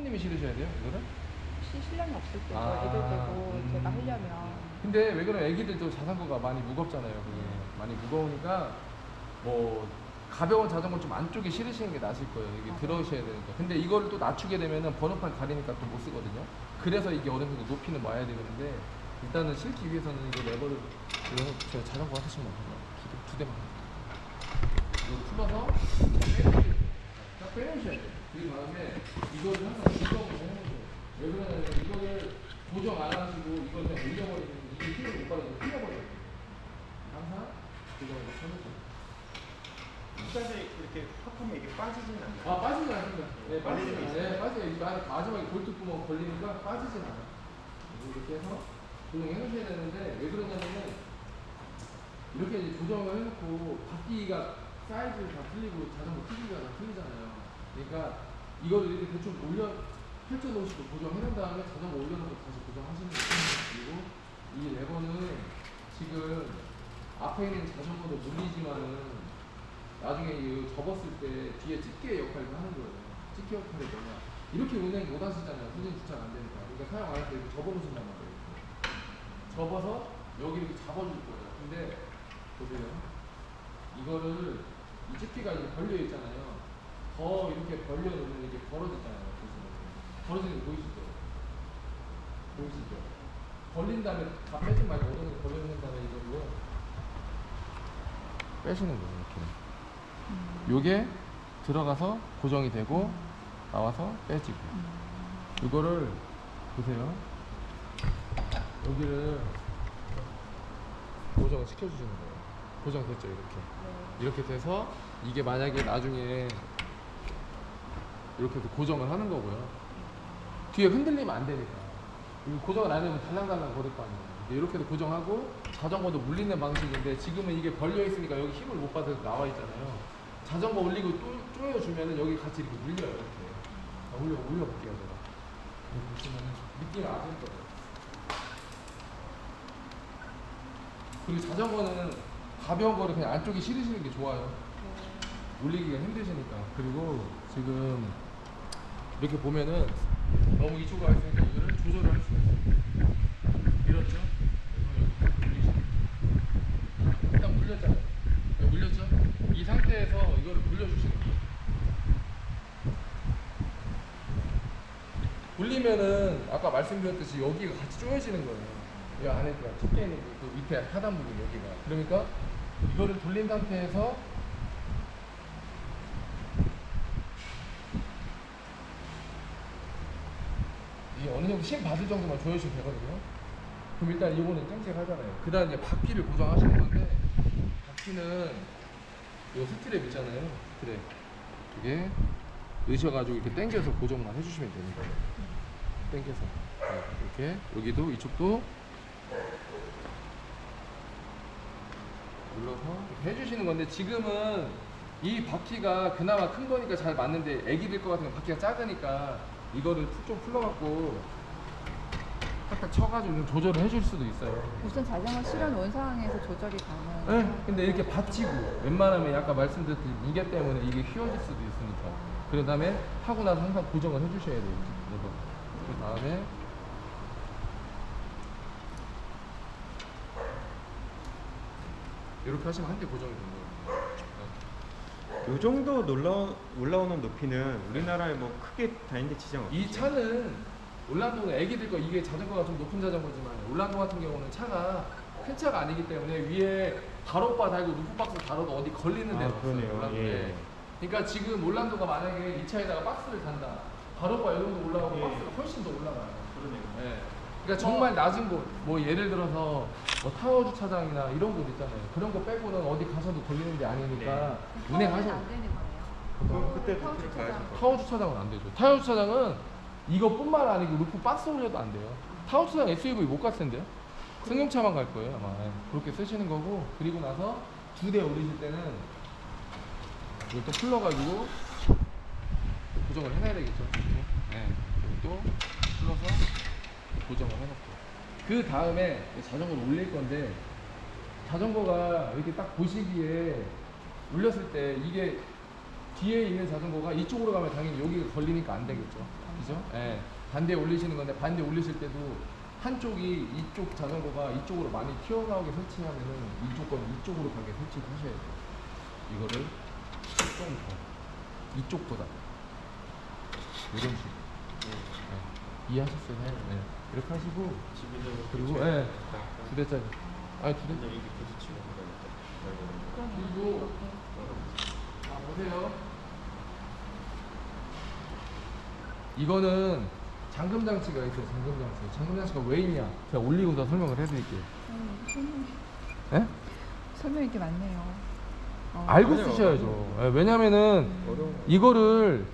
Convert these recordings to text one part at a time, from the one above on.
사모님이 실으셔야 돼요, 이거를? 혹시 신랑이 없을 때도 아, 애들 때고 음. 제가 하려면 근데 왜 그러면 애기들도 자전거가 많이 무겁잖아요. 그게 많이 무거우니까 뭐 가벼운 자전거 좀 안쪽에 실으시는 게 나으실 거예요. 이게 맞아요. 들어오셔야 되니까. 근데 이거를 또 낮추게 되면은 번호판 가리니까 또 못 쓰거든요. 그래서 이게 어느 정도 높이는 와야 되는데 일단은 실기 위해서는 이거 레버를 저 자전거 하시면 돼요. 두, 대- 두 대만. 이거 풀어서. 딱 빼놓으셔야 돼요. 그 다음에 이거를 항상 고정을 해놓으셔야 돼요. 왜 그러냐면 이거를 고정 안 하시고 이걸 그냥 올려버리면 이게 힘을 못 받아서 흘려버려요. 항상 고정을 돼요. 끝까지 이렇게 팍하면 이게 빠지진 않아요. 아 빠지진 않습니다. 네 빠지진 걸리는 게 않아요. 네. 이 마- 마지막에 볼트 구멍 걸리니까 빠지진 않아요. 이렇게 해서 조정해 놓으셔야 되는데 왜 그러냐면은 이렇게 이제 조정을 해놓고 바퀴가 사이즈 다 틀리고 자전거 크기가 다 틀리잖아요. 그러니까 이거를 이렇게 대충 올려 펼쳐놓으시고 고정해 놓은 다음에 자전거 올려놓고 다시 고정하시는 거예요. 그리고 이 레버는 지금 앞에 있는 자전거도 물리지만은 나중에 이 접었을 때 뒤에 집게 역할을 하는 거예요. 집게 역할이 뭐냐. 이렇게 운행 못 하시잖아요. 후진 주차가 안 되니까. 그러니까 사용 안 할 때 이렇게 접어놓으신단 말이에요. 접어서 여기 이렇게 잡아줄 거예요. 근데 보세요. 이거를 이 집게가 이렇게 벌려 있잖아요. 더 이렇게 벌려 놓으면 이게 벌어지잖아요. 보시면. 벌어지는 거 보이시죠? 보이시죠? 벌린 다음에 다 빼지 말고 어느 정도 벌려놓은 다음에 이걸로 빼시는 거예요. 이렇게. 요게 들어가서 고정이 되고 나와서 빼지고 이거를 보세요 여기를 고정을 시켜주시는 거예요 고정됐죠 이렇게 네. 이렇게 돼서 이게 만약에 나중에 이렇게 해서 고정을 하는 거고요. 뒤에 흔들리면 안 되니까. 고정을 안 하면 달랑달랑 거릴 거 아니에요. 이렇게 해서 고정하고 자전거도 물리는 방식인데 지금은 이게 벌려 있으니까 여기 힘을 못 받아서 나와 있잖아요. 자전거 올리고 또 조여주면은 여기 같이 이렇게 물려요 이렇게. 자, 올려 올려볼게요 제가. 보시면은 느낌 아실 거예요. 그리고 자전거는 가벼운 거를 그냥 안쪽에 실으시는 게 좋아요. 올리기가 힘드시니까. 그리고 지금 이렇게 보면은 너무 이쪽으로 가 있으니까 이거를 조절을 할 수가 있어요. 밀었죠? 일단 물렸잖아요. 네, 물렸죠? 이 상태에서 이거를 돌려주시는 거예요. 돌리면은 아까 말씀드렸듯이 여기가 같이 조여지는 거예요. 이 안에 그 집게 있는 그 밑에 하단 부분 여기가. 그러니까 이거를 돌린 상태에서 정도 힘 받을 정도만 조여주시면 되거든요. 그럼 일단 이거는 땡sek하잖아요. 그 다음 이제 바퀴를 고정하시는 건데 바퀴는 요 스트랩 있잖아요. 스트랩 이게 넣으셔가지고 이렇게 당겨서 고정만 해주시면 됩니다. 당겨서 네, 이렇게 여기도 이쪽도 눌러서 해주시는 건데 지금은 이 바퀴가 그나마 큰 거니까 잘 맞는데 애기들 거 같은 건 바퀴가 작으니까 이거를 푹좀 풀러갖고 딱딱 쳐가지고 좀 조절을 해줄 수도 있어요. 우선 자전거 실어놓은 상황에서 조절이 가능. 네, 근데 이렇게 받치고 웬만하면 아까 말씀드렸듯이 무게 때문에 이게 휘어질 수도 있으니까 그 다음에 하고 나서 항상 고정을 해주셔야 돼요 그 다음에 이렇게 하시면 한 대 고정이 됩니다 요 정도 놀라, 올라오는 높이는 우리나라에 뭐 크게 다니는데 지장 없어요. 이 차는 올란도는 애기들 거 이게 자전거가 좀 높은 자전거지만 올란도 같은 경우는 차가 큰 차가 아니기 때문에 위에 가로바 달고 루프박스 달아도 어디 걸리는 데가 아, 없어요 그러네요. 올란도에 예. 그러니까 지금 올란도가 만약에 이 차에다가 박스를 단다 가로바 이 정도 올라가고 예. 박스가 훨씬 더 올라가요 그러네요. 예. 그러니까 정말 낮은 곳, 뭐 예를 들어서 뭐 타워 주차장이나 이런 곳 있잖아요. 그런 거 빼고는 어디 가서도 걸리는 게 아니니까 타워는 운행하셔. 안 되는 거예요. 그럼 그때 타워 그때 주차장. 가야죠. 타워 주차장은 안 되죠. 타워 주차장은 이것뿐만 아니고 루프 박스 올려도 안 돼요. 주차장 SUV 못 갔을 텐데요. 승용차만 갈 거예요 아마. 예. 그렇게 쓰시는 거고 그리고 나서 두 대 올리실 때는 이걸 또 풀러가지고 고정을 해놔야 되겠죠. 이렇게. 네. 그리고 또 풀러서 고정을 해놓고 그 다음에 자전거를 올릴 건데 자전거가 이렇게 딱 보시기에 올렸을 때 이게 뒤에 있는 자전거가 이쪽으로 가면 당연히 여기가 걸리니까 안 되겠죠. 그죠? 예. 반대에 올리시는 건데 반대 올리실 때도 한쪽이 이쪽 자전거가 이쪽으로 많이 튀어나오게 설치하면은 이쪽 건 이쪽으로 가게 설치를 하셔야 돼요. 이거를 좀 더. 이쪽보다. 이런 식으로. 예. 이해하셨어요? 네. 네. 이렇게 하시고 그리고 예. 두 대짜리. 아니 두 대. 그리고 자 보세요. 이거는 잠금 장치가 있어요. 잠금 장치. 잠금 장치가 왜 있냐? 제가 올리고서 설명을 해드릴게요. 음, 설명, 예? 설명이 게 많네요. 어, 알고 맞아요. 쓰셔야죠. 예, 왜냐면은 어려운 거. 이거를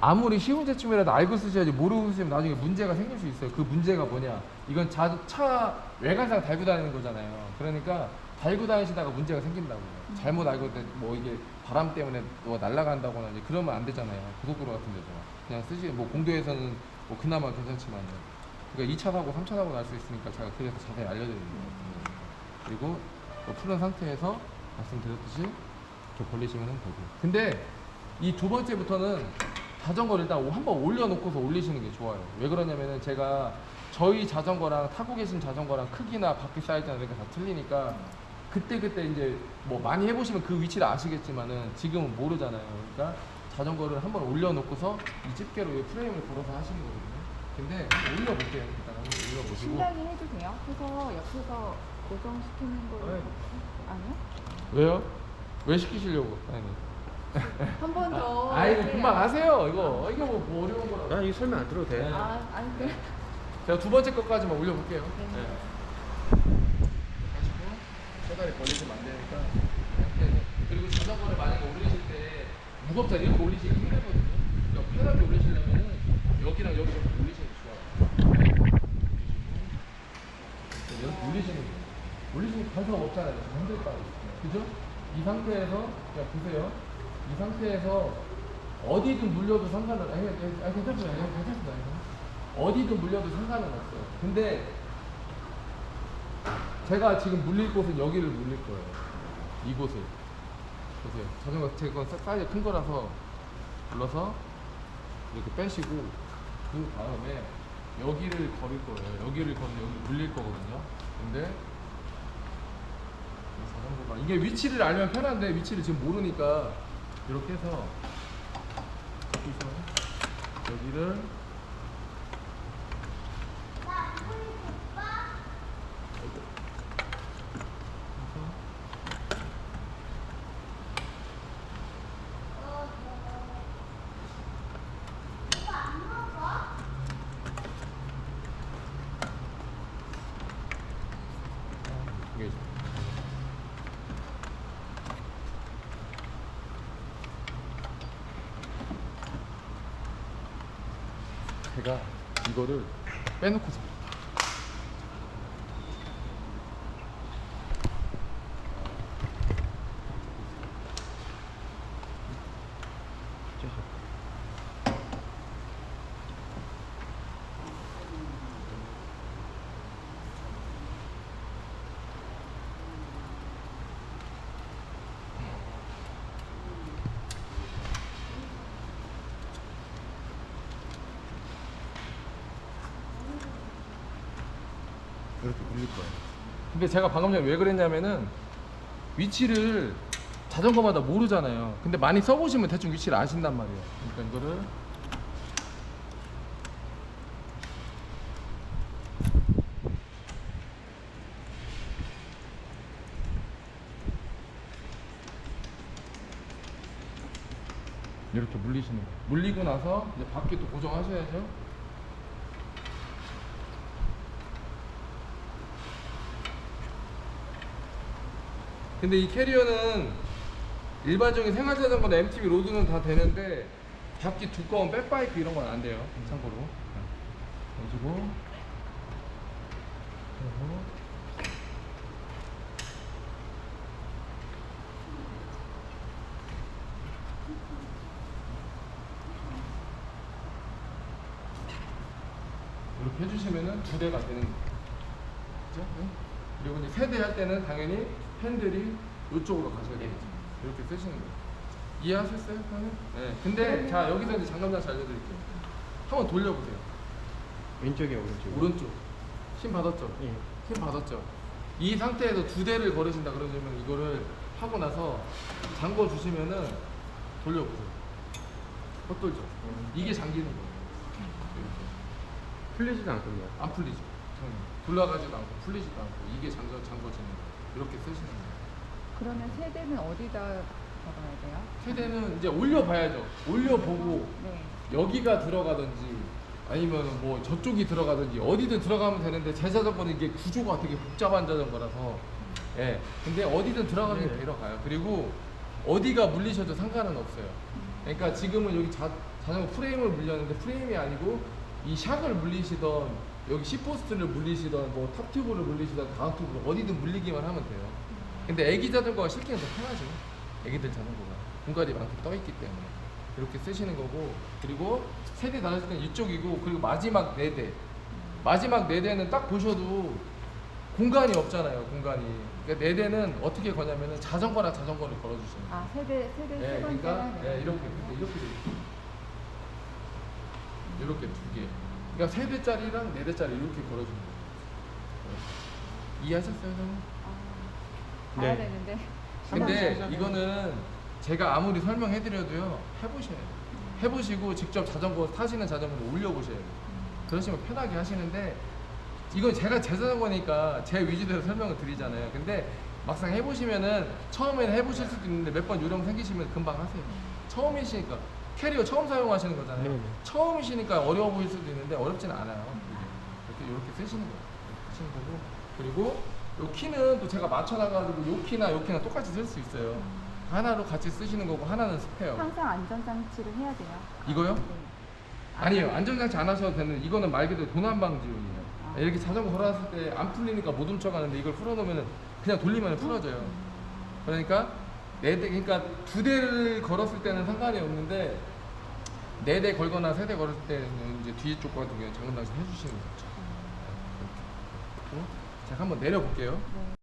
아무리 쉬운 제품이라도 알고 쓰셔야지 모르고 쓰시면 나중에 문제가 생길 수 있어요. 그 문제가 뭐냐? 이건 자, 차 외관상 달고 다니는 거잖아요. 그러니까 달고 다니시다가 문제가 생긴다고 요. 잘못 알고 뭐 이게 바람 때문에 뭐 날아간다거나 이제 그러면 안 되잖아요. 고속도로 같은 데서 그냥 쓰시 뭐 공도에서는 뭐 그나마 괜찮지만요. 그러니까 2차 사고, 3차 사고 날 수 있으니까 제가 그래서 자세히 알려드리는 거예요. 그리고 뭐 푸른 상태에서 말씀드렸듯이 이렇게 벌리시면 되고. 근데 이 두 번째부터는 자전거를 일단 한번 올려놓고서 올리시는 게 좋아요. 왜 그러냐면은 제가 저희 자전거랑 타고 계신 자전거랑 크기나 바퀴 사이즈나 이런 게 다 틀리니까 그때 그때 이제 뭐 많이 해보시면 그 위치를 아시겠지만은 지금은 모르잖아요. 그러니까 자전거를 한번 올려놓고서 이 집게로 이 프레임을 걸어서 하시는 거거든요. 근데 올려볼게요. 일단 한번 올려보시고. 신랑이 해도 돼요? 해서 옆에서 고정시키는 거 네. 아니요? 왜요? 왜 시키시려고? 아니. 한 번 더. 아이 이렇게 금방 하세요. 이거 이거 뭐, 뭐 어려운 거라. 난이 설명 안 들어도 돼. 네. 아, 아니 그래. 제가 두 번째 것까지만 올려볼게요. 네. 하시고 페달이 걸리시면 안 되니까 이렇게 그리고 자전거를 만약에 올리실 때 무겁다 이렇게 올리시기 힘들거든요. 그러니까 페달을 올리시려면은 여기랑 여기 좀 올리시는 게 좋아요. 여기 올리시는 거예요. 올리시면 갈 수가 없잖아요. 거 아니에요. 그죠? 이 상태에서 그냥 보세요. 이 상태에서 어디든 물려도 상관은 아니, 아니 괜찮습니다. 아니, 괜찮습니다. 아니, 어디든 물려도 상관은 없어요. 근데 제가 지금 물릴 곳은 여기를 물릴 거예요. 이곳을. 보세요. 자전거 제거 사이즈 큰 거라서 불러서 이렇게 빼시고 그 다음에 여기를 걸을 거예요. 여기를 걸면 여기 물릴 거거든요. 근데 이 자전거가 이게 위치를 알면 편한데 위치를 지금 모르니까 이렇게 해서 여기를 이게 제가 이거를 빼놓고서 이렇게 물릴 거야. 근데 제가 방금 전에 왜 그랬냐면은 위치를 자전거마다 모르잖아요. 근데 많이 써보시면 대충 위치를 아신단 말이에요. 그러니까 이거를 이렇게 물리시는 거예요. 물리고 나서 이제 바퀴 또 고정하셔야죠. 근데 이 캐리어는 일반적인 생활 자전거나 MTB 로드는 다 되는데 바퀴 두꺼운 백바이크 이런 건 안 돼요. 참고로. 그리고 이렇게 해주시면은 두 대가 되는. 그죠? 응? 그리고 이제 세대 할 때는 당연히 핸들이 이쪽으로 가셔야 되겠죠. 이렇게 쓰시는 거예요. 이해하셨어요, 형님? 네. 근데 자 여기서 이제 장갑 장치 알려드릴게요. 한번 돌려보세요. 왼쪽이야 오른쪽. 오른쪽. 힘 받았죠? 예. 힘 받았죠? 이 상태에서 두 대를 걸으신다 그러면 이거를 하고 나서 잠궈 주시면은 돌려보세요. 헛돌죠? 이게 잠기는 거예요. 풀리지도 않군요. 안 풀리죠. 돌아가지도 않고 풀리지도 않고 이게 잠궈 잠궈지는 거예요. 이렇게 쓰시는 거예요. 그러면 세대는 어디다 적어야 돼요? 최대는 이제 올려봐야죠. 올려보고 네. 여기가 들어가든지 아니면 뭐 저쪽이 들어가든지 어디든 들어가면 되는데 제 자전거는 이게 구조가 되게 복잡한 자전거라서 예 근데 어디든 들어가면 네. 들어가요 그리고 어디가 물리셔도 상관은 없어요 그러니까 지금은 여기 자, 자전거 프레임을 물렸는데 프레임이 아니고 이 샥을 물리시던 여기 시포스트를 물리시던 뭐 탑튜브를 물리시던 다운튜브를 어디든 물리기만 하면 돼요. 근데 애기 자전거가 실기는 더 편하죠. 애기들 자전거가 공간이 많게 떠 있기 때문에. 이렇게 쓰시는 거고 그리고 세대 달았을 때는 이쪽이고 그리고 마지막 네 대. 마지막 네 대는 딱 보셔도 공간이 없잖아요 공간이. 그러니까 네 대는 어떻게 거냐면은 자전거랑 자전거를 걸어주시는 거예요. 아 세대 세대 예, 세 번째는 그러니까 예, 이렇게 이렇게. 이렇게 두 개. 그러니까 세 대짜리랑 네 대짜리 이렇게 걸어주는 거예요. 이해하셨어요, 선생님? 아, 봐야 네. 되는데. 근데 이거는 제가 아무리 설명해드려도요 해보셔야 돼요. 해보시고 직접 자전거 타시는 자전거를 올려보셔야 돼요. 그러시면 편하게 하시는데 이건 제가 제 자전거니까 제 위주대로 설명을 드리잖아요. 근데 막상 해보시면은 처음에는 해보실 수도 있는데 몇 번 요령 생기시면 금방 하세요. 처음이시니까 캐리어 처음 사용하시는 거잖아요. 네네. 처음이시니까 어려워 보일 수도 있는데 어렵진 않아요. 이렇게 이렇게 쓰시는 거예요. 쓰시는 거고 그리고 요 키는 또 제가 맞춰놔가지고 요 키나 요 키나 똑같이 쓸 수 있어요. 하나로 같이 쓰시는 거고 하나는 스페어. 항상 안전장치를 해야 돼요. 이거요? 네. 아니에요. 안전장치 안 하셔도 되는 이거는 말 그대로 도난방지용이에요. 아. 이렇게 자전거 걸어놨을 때 안 풀리니까 못 훔쳐가는데 이걸 풀어놓으면 그냥 돌리면 풀어져요. 그러니까 네 대, 그러니까 두 대를 걸었을 때는 상관이 없는데 네 대 걸거나 세 대 걸었을 때는 이제 뒤에 쪽 같은 경우는 장난장치 해주시는 거죠. 이렇게. 그리고 제가 한번 내려볼게요. 네.